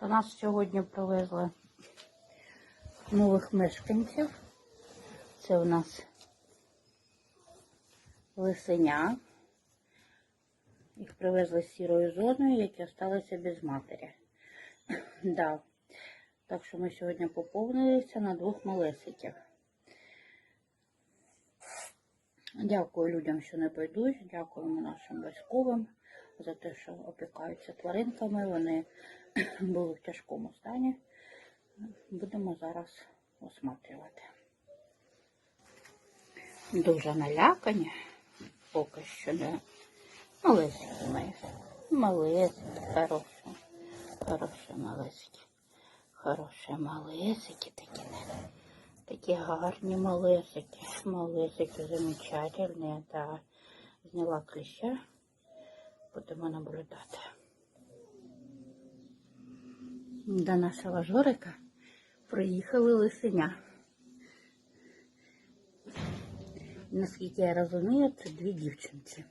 До нас сьогодні привезли нових мешканців. Це у нас лисеня. Їх привезли з сірою зоною, які залишилися без матері. да. Так що ми сьогодні поповнилися на двох малесиків. Дякую людям, що не байдуть. Дякуємо нашим військовим за те, що опікаються тваринками. Вони були в тяжкому стані. Будемо зараз осматрювати. Дуже налякані. Поки що не малесики мої. Малесики, хороші. Хороші малесики. Хороші малесики такі. Такі гарні малесики. Малесики замечательні. Да. Зняла кліща. Будемо наблюдати. До нашого Жорика приїхали лисеня. Наскільки я розумію, це дві дівчинці.